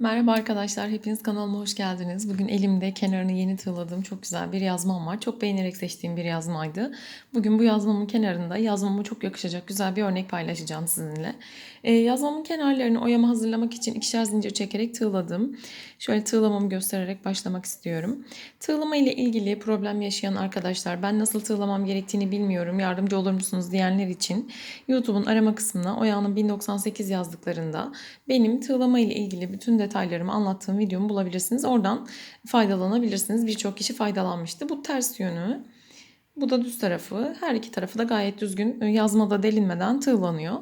Merhaba arkadaşlar, hepiniz kanalıma hoş geldiniz. Bugün elimde kenarını yeni tığladığım çok güzel bir yazmam var. Çok beğenerek seçtiğim bir yazmaydı. Bugün bu yazmamın kenarında yazmama çok yakışacak güzel bir örnek paylaşacağım sizinle. Ee, yazmamın kenarlarını oyama hazırlamak için ikişer zincir çekerek tığladım. Şöyle tığlamamı göstererek başlamak istiyorum. Tığlama ile ilgili problem yaşayan arkadaşlar, ben nasıl tığlamam gerektiğini bilmiyorum, yardımcı olur musunuz diyenler için YouTube'un arama kısmına Oya'nın 1098 yazdıklarında benim tığlama ile ilgili bütün detaylarımı anlattığım videomu bulabilirsiniz. Oradan faydalanabilirsiniz. Birçok kişi faydalanmıştı. Bu ters yönü. Bu da düz tarafı. Her iki tarafı da gayet düzgün yazmada delinmeden tığlanıyor.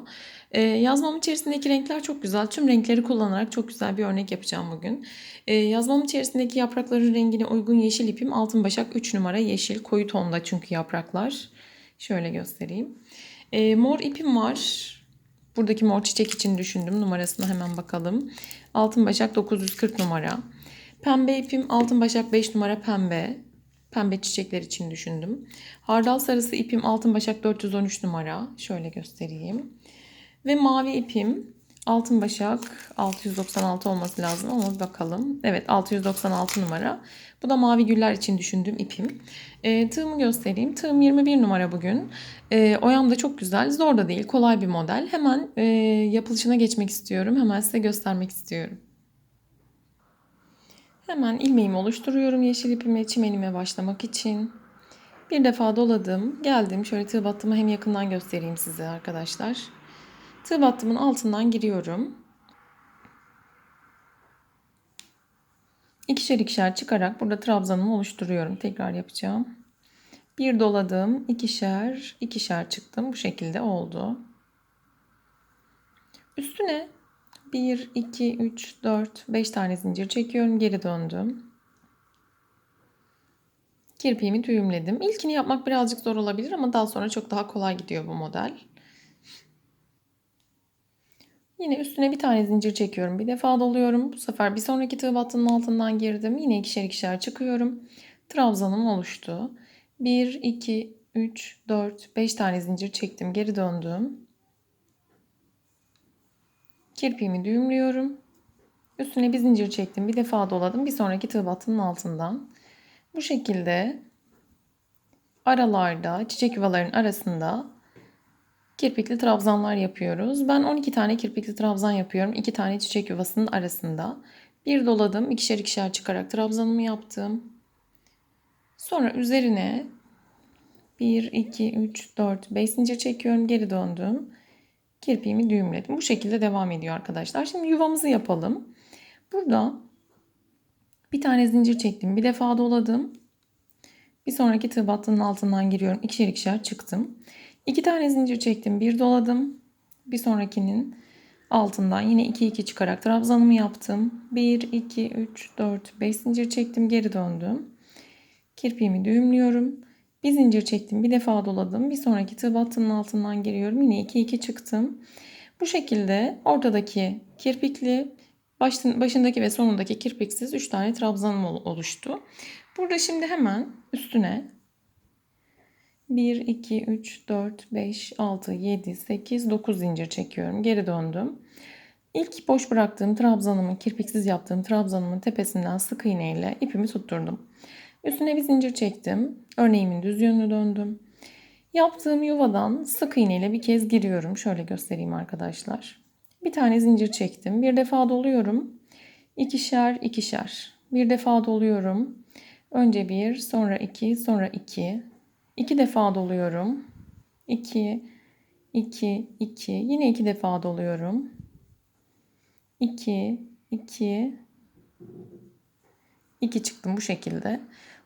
Ee, yazmam içerisindeki renkler çok güzel. Tüm renkleri kullanarak çok güzel bir örnek yapacağım bugün. Ee, yazmam içerisindeki yaprakların rengine uygun yeşil ipim altın başak 3 numara yeşil. Koyu tonda çünkü yapraklar. Şöyle göstereyim. Ee, mor ipim var. Buradaki mor çiçek için düşündüm. Numarasına hemen bakalım. Altın başak 940 numara. Pembe ipim altın başak 5 numara pembe. Pembe çiçekler için düşündüm. Hardal sarısı ipim altın başak 413 numara. Şöyle göstereyim. Ve mavi ipim altın başak 696 olması lazım ama bakalım. Evet 696 numara. Bu da mavi güller için düşündüğüm ipim. E, tığımı göstereyim. Tığım 21 numara bugün. E, oyam da çok güzel. Zor da değil. Kolay bir model. Hemen e, yapılışına geçmek istiyorum. Hemen size göstermek istiyorum. Hemen ilmeğimi oluşturuyorum yeşil ipimle çimenime başlamak için. Bir defa doladım. Geldim. Şöyle tığ battımı hem yakından göstereyim size arkadaşlar. Tığ battımın altından giriyorum. İkişer ikişer çıkarak burada trabzanımı oluşturuyorum. Tekrar yapacağım. Bir doladım. ikişer, ikişer çıktım. Bu şekilde oldu. Üstüne 1, 2, 3, 4, 5 tane zincir çekiyorum. Geri döndüm. Kirpiğimi düğümledim. İlkini yapmak birazcık zor olabilir ama daha sonra çok daha kolay gidiyor bu model. Yine üstüne bir tane zincir çekiyorum. Bir defa doluyorum. Bu sefer bir sonraki tığ battının altından girdim. Yine ikişer ikişer çıkıyorum. Trabzanım oluştu. 1, 2, 3, 4, 5 tane zincir çektim. Geri döndüm. Kirpiğimi düğümlüyorum. Üstüne bir zincir çektim. Bir defa doladım. Bir sonraki tığ battının altından. Bu şekilde aralarda, çiçek yuvaların arasında kirpikli trabzanlar yapıyoruz. Ben 12 tane kirpikli trabzan yapıyorum. 2 tane çiçek yuvasının arasında. Bir doladım. ikişer ikişer çıkarak trabzanımı yaptım. Sonra üzerine 1, 2, 3, 4, 5 zincir çekiyorum. Geri döndüm. Kirpiğimi düğümledim. Bu şekilde devam ediyor arkadaşlar. Şimdi yuvamızı yapalım. Burada bir tane zincir çektim. Bir defa doladım. Bir sonraki tığ battının altından giriyorum. İkişer ikişer çıktım. İki tane zincir çektim. Bir doladım. Bir sonrakinin altından yine 2 2 çıkarak trabzanımı yaptım. 1 2 3 4 5 zincir çektim. Geri döndüm. Kirpiğimi düğümlüyorum. Bir zincir çektim. Bir defa doladım. Bir sonraki tığ battının altından giriyorum. Yine 2 2 çıktım. Bu şekilde ortadaki kirpikli başındaki ve sonundaki kirpiksiz 3 tane trabzanım oluştu. Burada şimdi hemen üstüne 1, 2, 3, 4, 5, 6, 7, 8, 9 zincir çekiyorum. Geri döndüm. İlk boş bıraktığım trabzanımı, kirpiksiz yaptığım trabzanımın tepesinden sık iğne ile ipimi tutturdum. Üstüne bir zincir çektim. Örneğimin düz yönünü döndüm. Yaptığım yuvadan sık iğne ile bir kez giriyorum. Şöyle göstereyim arkadaşlar. Bir tane zincir çektim. Bir defa doluyorum. İkişer, ikişer. Bir defa doluyorum. Önce bir, sonra iki, sonra iki. İki defa doluyorum. 2 2 2 yine iki defa doluyorum. 2 2 2 çıktım bu şekilde.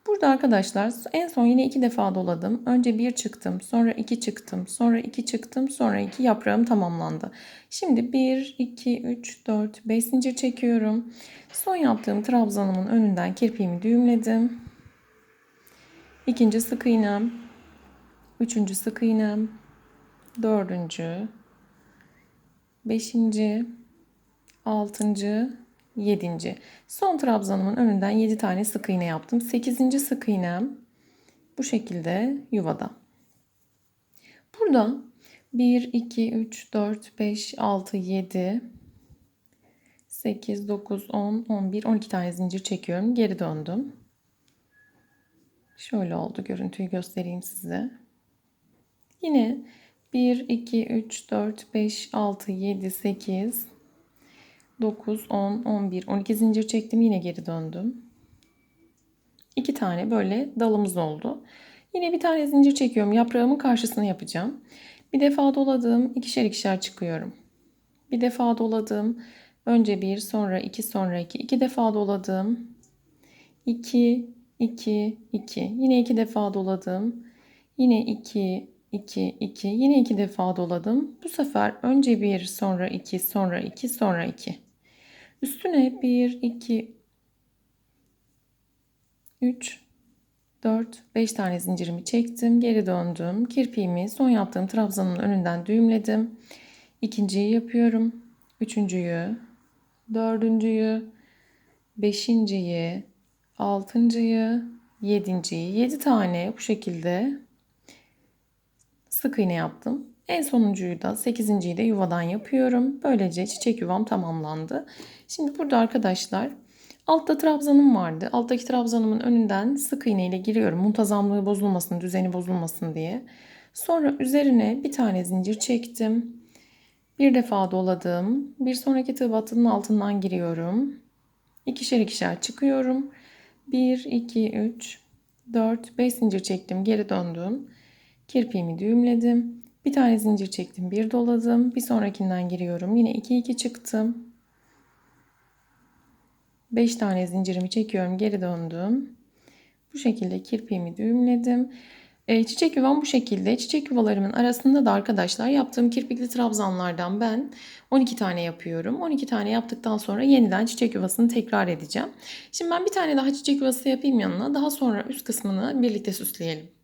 Burada arkadaşlar en son yine iki defa doladım. Önce bir çıktım, sonra iki çıktım, sonra iki çıktım, sonra iki yaprağım tamamlandı. Şimdi 1, 2, 3, 4, 5 zincir çekiyorum. Son yaptığım trabzanımın önünden kirpiğimi düğümledim. İkinci sık iğnem, üçüncü sık iğnem, dördüncü, beşinci, altıncı, yedinci. Son trabzanımın önünden yedi tane sık iğne yaptım. Sekizinci sık iğnem bu şekilde yuvada. Burada 1, 2, 3, 4, 5, 6, 7, 8, 9, 10, 11, 12 tane zincir çekiyorum. Geri döndüm. Şöyle oldu. Görüntüyü göstereyim size. Yine 1, 2, 3, 4, 5, 6, 7, 8, 9, 10, 11, 12 zincir çektim. Yine geri döndüm. 2 tane böyle dalımız oldu. Yine bir tane zincir çekiyorum. Yaprağımın karşısını yapacağım. Bir defa doladım. ikişer ikişer çıkıyorum. Bir defa doladım. Önce bir, sonra iki, sonra iki. İki defa doladım. İki, iki, iki. Yine iki defa doladım. Yine iki, iki, iki. Yine iki defa doladım. Bu sefer önce bir, sonra iki, sonra iki, sonra iki. Üstüne bir, iki, üç, 4, 5 tane zincirimi çektim. Geri döndüm. Kirpiğimi son yaptığım trabzanın önünden düğümledim. İkinciyi yapıyorum. Üçüncüyü, dördüncüyü, beşinciyi, altıncıyı, yedinciyi. Yedi tane bu şekilde sık iğne yaptım. En sonuncuyu da sekizinciyi de yuvadan yapıyorum. Böylece çiçek yuvam tamamlandı. Şimdi burada arkadaşlar Altta trabzanım vardı. Alttaki trabzanımın önünden sık iğne ile giriyorum. Muntazamlığı bozulmasın, düzeni bozulmasın diye. Sonra üzerine bir tane zincir çektim. Bir defa doladım. Bir sonraki tığ battının altından giriyorum. İkişer ikişer çıkıyorum. 1, 2, 3, 4, 5 zincir çektim. Geri döndüm. Kirpiğimi düğümledim. Bir tane zincir çektim. Bir doladım. Bir sonrakinden giriyorum. Yine 2, 2 çıktım. 5 tane zincirimi çekiyorum. Geri döndüm. Bu şekilde kirpiğimi düğümledim. E, çiçek yuvam bu şekilde. Çiçek yuvalarımın arasında da arkadaşlar yaptığım kirpikli trabzanlardan ben 12 tane yapıyorum. 12 tane yaptıktan sonra yeniden çiçek yuvasını tekrar edeceğim. Şimdi ben bir tane daha çiçek yuvası yapayım yanına. Daha sonra üst kısmını birlikte süsleyelim.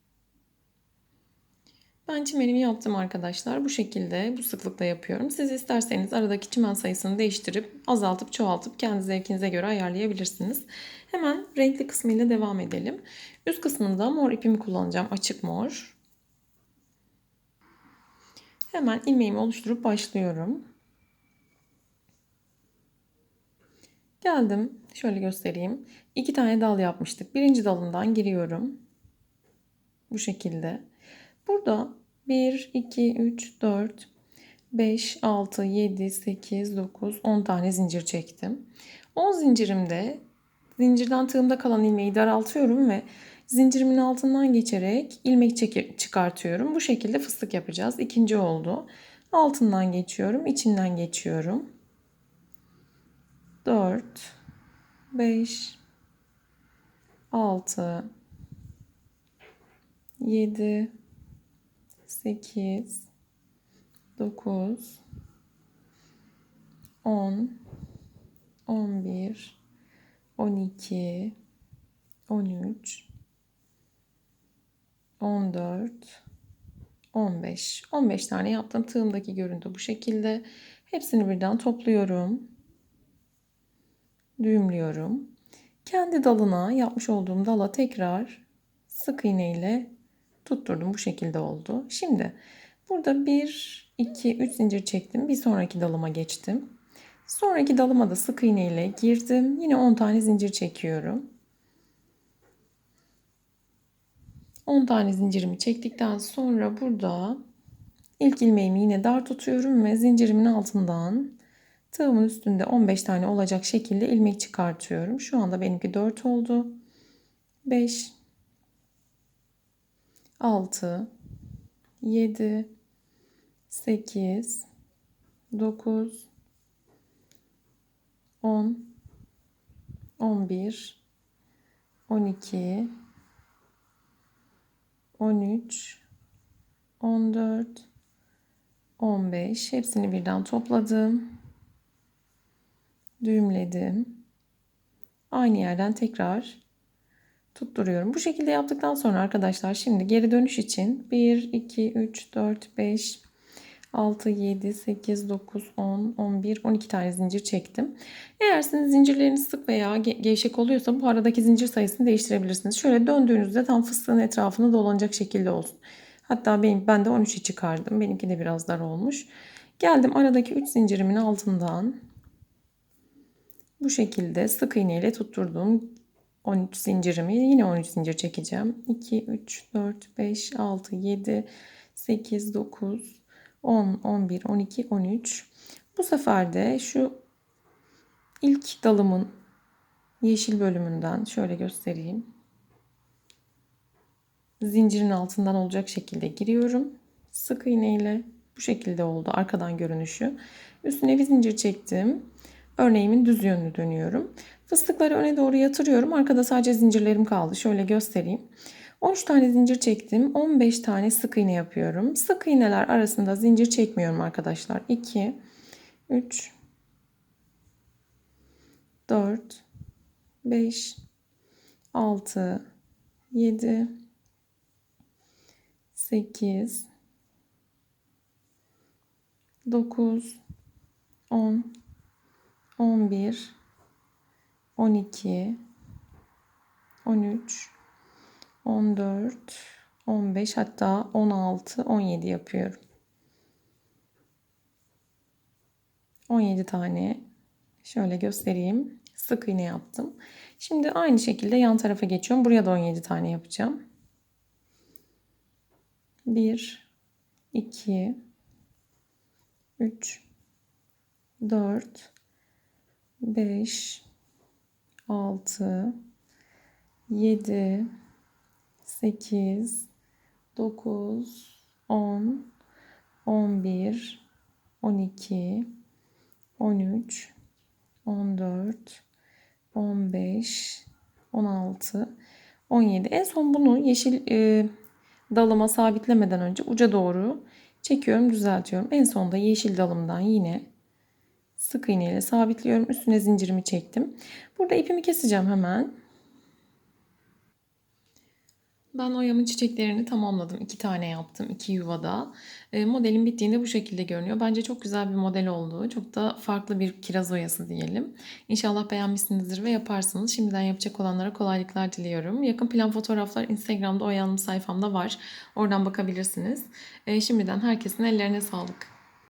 Ben çimenimi yaptım arkadaşlar. Bu şekilde bu sıklıkla yapıyorum. Siz isterseniz aradaki çimen sayısını değiştirip azaltıp çoğaltıp kendi zevkinize göre ayarlayabilirsiniz. Hemen renkli kısmıyla devam edelim. Üst kısmında mor ipimi kullanacağım. Açık mor. Hemen ilmeğimi oluşturup başlıyorum. Geldim. Şöyle göstereyim. İki tane dal yapmıştık. Birinci dalından giriyorum. Bu şekilde. Burada 1, 2, 3, 4, 5, 6, 7, 8, 9, 10 tane zincir çektim. 10 zincirimde zincirden tığımda kalan ilmeği daraltıyorum ve zincirimin altından geçerek ilmek çekip çıkartıyorum. Bu şekilde fıstık yapacağız. İkinci oldu. Altından geçiyorum, içinden geçiyorum. 4 5 6 7 8 9 10 11 12 13 14 15 15 tane yaptım. Tığımdaki görüntü bu şekilde. Hepsini birden topluyorum. Düğümlüyorum. Kendi dalına yapmış olduğum dala tekrar sık iğne ile tutturdum. Bu şekilde oldu. Şimdi burada 1, 2, 3 zincir çektim. Bir sonraki dalıma geçtim. Sonraki dalıma da sık iğne ile girdim. Yine 10 tane zincir çekiyorum. 10 tane zincirimi çektikten sonra burada ilk ilmeğimi yine dar tutuyorum ve zincirimin altından tığımın üstünde 15 tane olacak şekilde ilmek çıkartıyorum. Şu anda benimki 4 oldu. 5 6 7 8 9 10 11 12 13 14 15 hepsini birden topladım. Düğümledim. Aynı yerden tekrar tutturuyorum. Bu şekilde yaptıktan sonra arkadaşlar şimdi geri dönüş için 1, 2, 3, 4, 5, 6, 7, 8, 9, 10, 11, 12 tane zincir çektim. Eğer sizin zincirleriniz sık veya gevşek oluyorsa bu aradaki zincir sayısını değiştirebilirsiniz. Şöyle döndüğünüzde tam fıstığın etrafını dolanacak şekilde olsun. Hatta benim, ben de 13'ü çıkardım. Benimki de biraz dar olmuş. Geldim aradaki 3 zincirimin altından Bu şekilde sık iğne ile tutturduğum 13 zincirimi yine 13 zincir çekeceğim. 2, 3, 4, 5, 6, 7, 8, 9, 10, 11, 12, 13. Bu sefer de şu ilk dalımın yeşil bölümünden şöyle göstereyim. Zincirin altından olacak şekilde giriyorum. Sık iğne ile bu şekilde oldu arkadan görünüşü. Üstüne bir zincir çektim. Örneğimin düz yönünü dönüyorum. Fıstıkları öne doğru yatırıyorum. Arkada sadece zincirlerim kaldı. Şöyle göstereyim. 13 tane zincir çektim. 15 tane sık iğne yapıyorum. Sık iğneler arasında zincir çekmiyorum arkadaşlar. 2 3 4 5 6 7 8 9 10 11 12 13 14 15 hatta 16 17 yapıyorum. 17 tane şöyle göstereyim. Sık iğne yaptım. Şimdi aynı şekilde yan tarafa geçiyorum. Buraya da 17 tane yapacağım. 1 2 3 4 5 6 7 8 9 10 11 12 13 14 15 16 17 en son bunu yeşil e, dalıma sabitlemeden önce uca doğru çekiyorum düzeltiyorum. En sonda yeşil dalımdan yine sık iğne ile sabitliyorum üstüne zincirimi çektim burada ipimi keseceğim hemen ben oyamın çiçeklerini tamamladım. İki tane yaptım. iki yuvada. E, modelin bittiğinde bu şekilde görünüyor. Bence çok güzel bir model oldu. Çok da farklı bir kiraz oyası diyelim. İnşallah beğenmişsinizdir ve yaparsınız. Şimdiden yapacak olanlara kolaylıklar diliyorum. Yakın plan fotoğraflar Instagram'da oyanım sayfamda var. Oradan bakabilirsiniz. E, şimdiden herkesin ellerine sağlık.